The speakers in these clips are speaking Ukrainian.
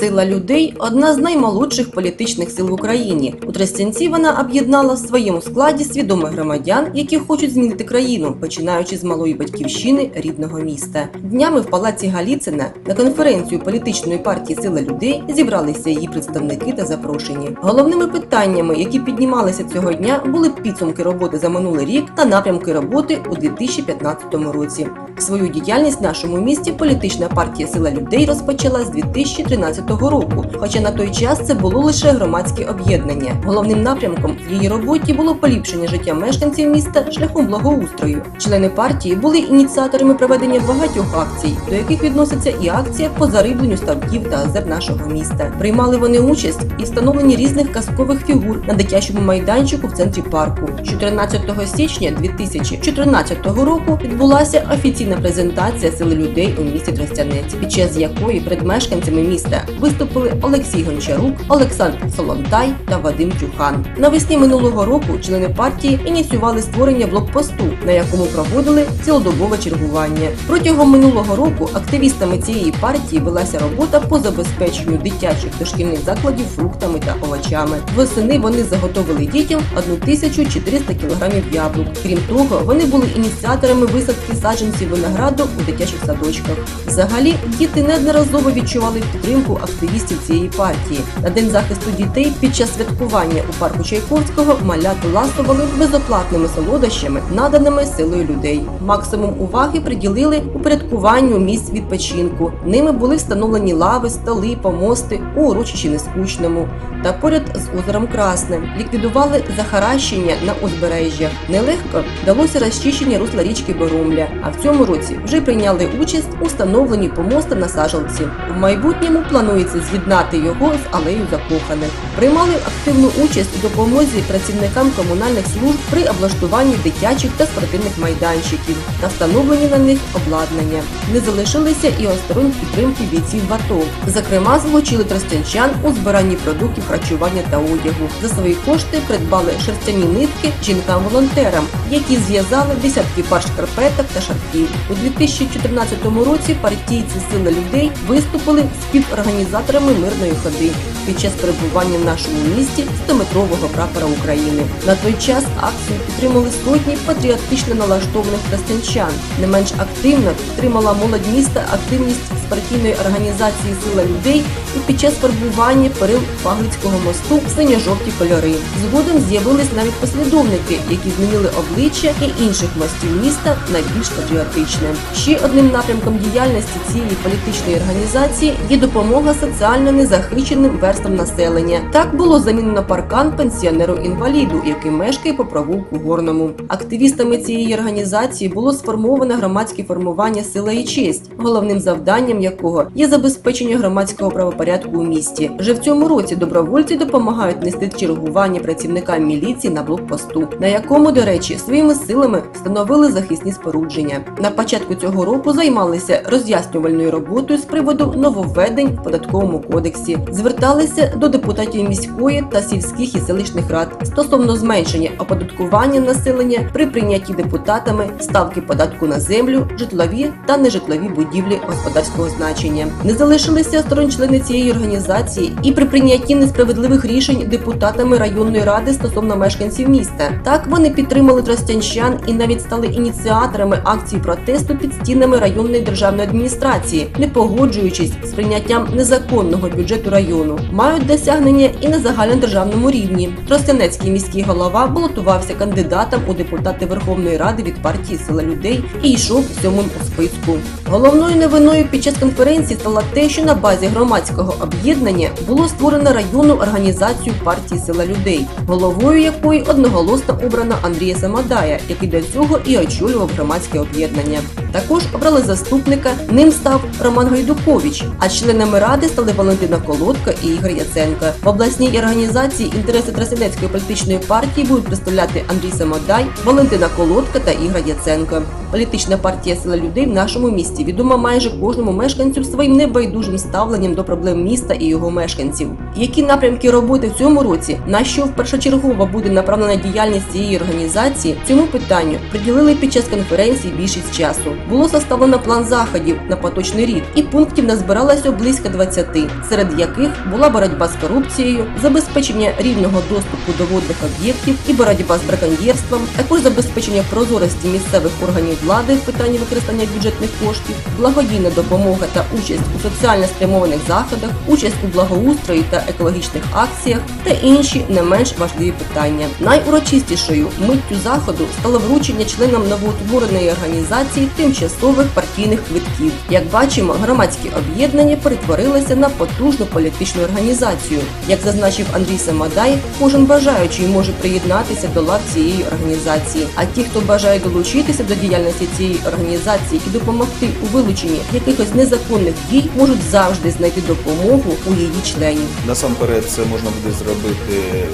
Сила людей одна з наймолодших політичних сил в Україні. У Тростянці вона об'єднала в своєму складі свідомих громадян, які хочуть змінити країну, починаючи з малої батьківщини рідного міста. Днями в палаці Галіцина на конференцію політичної партії Сила людей зібралися її представники та запрошені. Головними питаннями, які піднімалися цього дня, були підсумки роботи за минулий рік та напрямки роботи у 2015 році. Свою діяльність в нашому місті політична партія Сила людей розпочала з 2013 року. Хоча на той час це було лише громадське об'єднання. Головним напрямком в її роботі було поліпшення життя мешканців міста шляхом благоустрою. Члени партії були ініціаторами проведення багатьох акцій, до яких відноситься і акція по зарибленню ставків та озер нашого міста. Приймали вони участь і встановленні різних казкових фігур на дитячому майданчику в центрі парку. 14 січня 2014 року відбулася офіційна презентація сили людей у місті Тростянець, під час якої перед мешканцями міста виступили Олексій Гончарук, Олександр Солонтай та Вадим Тюхан. Навесні минулого року члени партії ініціювали створення блокпосту, на якому проводили цілодобове чергування. Протягом минулого року активістами цієї партії велася робота по забезпеченню дитячих дошкільних закладів фруктами та овочами. Восени вони заготовили дітям 1400 кілограмів яблук. Крім того, вони були ініціаторами висадки саджанців винограду у дитячих садочках. Взагалі, діти неодноразово відчували підтримку активістів цієї партії. На день захисту дітей під час святкування у парку Чайковського маляту ласували безоплатними солодощами, наданими силою людей. Максимум уваги приділили упорядкуванню місць відпочинку. Ними були встановлені лави, столи, помости у урочищі Нескучному та поряд з озером Красним. Ліквідували захаращення на узбережжях. Нелегко вдалося розчищення русла річки Боромля. А в цьому році вже прийняли участь у встановленні помоста на сажалці. В майбутньому планується з'єднати його з алею закоханих. Приймали активну участь у допомозі працівникам комунальних служб при облаштуванні дитячих та спортивних майданчиків та встановленні на них обладнання. Не залишилися і осторонь підтримки бійців в АТО. Зокрема, залучили тростянчан у збиранні продуктів харчування та одягу. За свої кошти придбали шерстяні нитки жінкам-волонтерам, які зв'язали десятки пар шкарпеток та шарфів. У 2014 році партійці Сила людей виступили співорганізаторами мирної ходи під час перебування в нашому місті 100-метрового прапора України. На той час акцію підтримали сотні патріотично налаштованих тростянчан. Не менш активно підтримала молодь міста активність з партійної організації Сила людей і під час перебування перил Паглицького мосту синьо-жовті кольори. Згодом з'явились навіть послідовники, які змінили обличчя і інших мостів міста на більш патріотичне. Ще одним напрямком діяльності цієї політичної організації є допомога соціально незахищеним верствам населення. Так було замінено паркан пенсіонеру-інваліду, який мешкає по провулку Горному. Активістами цієї організації було сформоване громадське формування Сила і честь, головним завданням якого є забезпечення громадського правопорядку у місті. Вже в цьому році добровольці допомагають нести чергування працівникам міліції на блокпосту, на якому, до речі, своїми силами встановили захисні спорудження. На початку цього року займалися роз'яснювальною роботою з приводу нововведень в податковому кодексі, зверталися до депутатів міської та сільських і селищних рад стосовно зменшення оподаткування населення при прийнятті депутатами ставки податку на землю, житлові та нежитлові будівлі господарського значення. Не залишилися осторонь члени цієї організації і при прийнятті несправедливих рішень депутатами районної ради стосовно мешканців міста. Так вони підтримали тростянщан і навіть стали ініціаторами акції протесту під стінами районної державної адміністрації, не погоджуючись з прийняттям незаконного бюджету району. Мають досягнення і на загальнодержавному рівні. Тростянецький міський голова балотувався кандидатом у депутати Верховної Ради від партії Сила людей і йшов сьомим у списку. Головною новиною під час конференції стало те, що на базі громадського об'єднання було створено районну організацію партії Сила людей, головою якої одноголосно обрано Андрія Самадая, який до цього і очолював громадське об'єднання. Також обрали заступника. Ним став Роман Гайдукович. А членами ради стали Валентина Колодка і Ігор Яценко. В обласній організації інтереси Тростянецької політичної партії будуть представляти Андрій Самодай, Валентина Колодка та Ігор Яценко. Політична партія Сила людей в нашому місті відома майже кожному мешканцю своїм небайдужим ставленням до проблем міста і його мешканців. Які напрямки роботи в цьому році, на що першочергово буде направлена діяльність цієї організації, цьому питанню приділили під час конференції більшість часу. Було составлено план заходів на поточний рік, і пунктів назбиралося близько 20, серед яких була боротьба з корупцією, забезпечення рівного доступу до водних об'єктів і боротьба з браконьєрством, також забезпечення прозорості місцевих органів влади в питанні використання бюджетних коштів, благодійна допомога та участь у соціально спрямованих заходах, участь у благоустрої та екологічних акціях та інші не менш важливі питання. Найурочистішою миттю заходу стало вручення членам новоутвореної організації тимчасових партійних квитків. Як бачимо, громадські об'єднання перетворилися на потужну політичну організацію. Як зазначив Андрій Самадай, кожен бажаючий може приєднатися до лав цієї організації. А ті, хто бажає долучитися до діяльності цієї організації і допомогти у вилученні якихось незаконних дій, можуть завжди знайти допомогу у її членів. Насамперед це можна буде зробити е,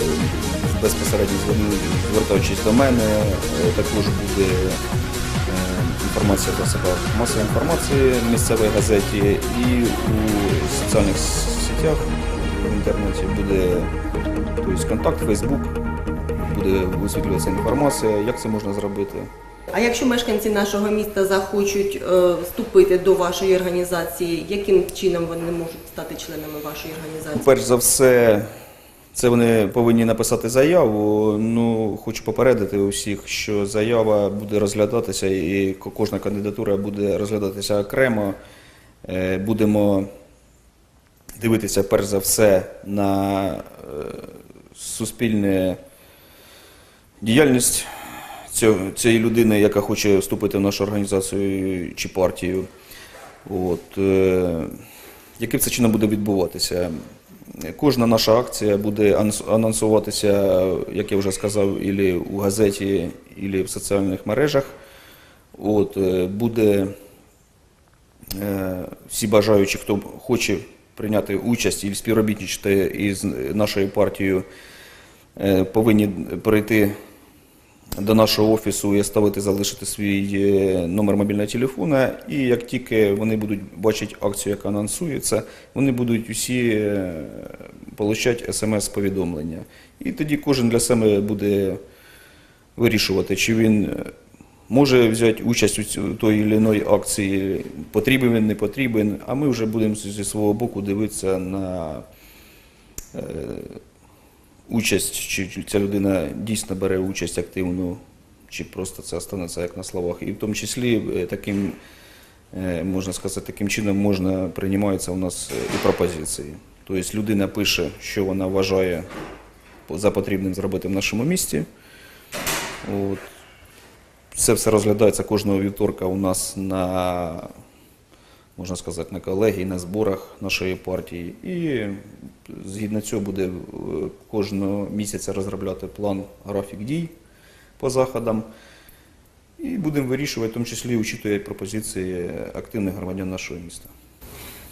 безпосередньо звертаючись до мене. Е, Також буде е, інформація в засобах масової інформації в місцевій газеті і у соціальних сетях в інтернеті буде тобто, контакт, Фейсбук, буде висвітлюватися інформація, як це можна зробити. А якщо мешканці нашого міста захочуть е, вступити до вашої організації, яким чином вони можуть стати членами вашої організації? Перш за все, це вони повинні написати заяву. Ну, хочу попередити усіх, що заява буде розглядатися і кожна кандидатура буде розглядатися окремо. Е, Будемо дивитися перш за все на е, суспільне діяльність цієї людини, яка хоче вступити в нашу організацію чи партію. От, е, яким це чином буде відбуватися? Кожна наша акція буде анонсуватися, як я вже сказав, ілі у газеті, ілі в соціальних мережах. От, е, буде е, всі бажаючі, хто хоче прийняти участь і співробітничати із нашою партією, повинні прийти до нашого офісу і ставити залишити свій е, номер мобільного телефона. І як тільки вони будуть бачити акцію, яка анонсується, вони будуть усі е, отримати смс-повідомлення. І тоді кожен для себе буде вирішувати, чи він е, може взяти участь у той чи іної акції, потрібен він, не потрібен, а ми вже будемо зі свого боку дивитися на участь, чи ця людина дійсно бере участь активну, чи просто це останеться як на словах. І в тому числі е, таким, е, можна сказати, таким чином можна приймаються у нас е, і пропозиції. Тобто людина пише, що вона вважає за потрібним зробити в нашому місті. От. Це все розглядається кожного вівторка у нас на, можна сказати, на колегії, на зборах нашої партії. І згідно цього буде е, кожного місяця розробляти план графік дій по заходам. І будемо вирішувати, в тому числі учитує пропозиції активних громадян нашого міста.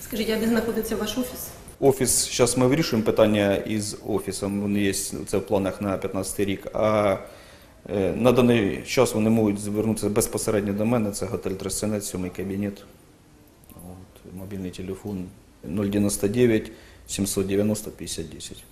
Скажіть, а де знаходиться ваш офіс? Офіс, зараз ми вирішуємо питання із офісом, вони є, це в планах на 15 рік. А е, на даний час вони можуть звернутися безпосередньо до мене, це готель Тростянець, сьомий кабінет. От, мобільний телефон 099 790 5010.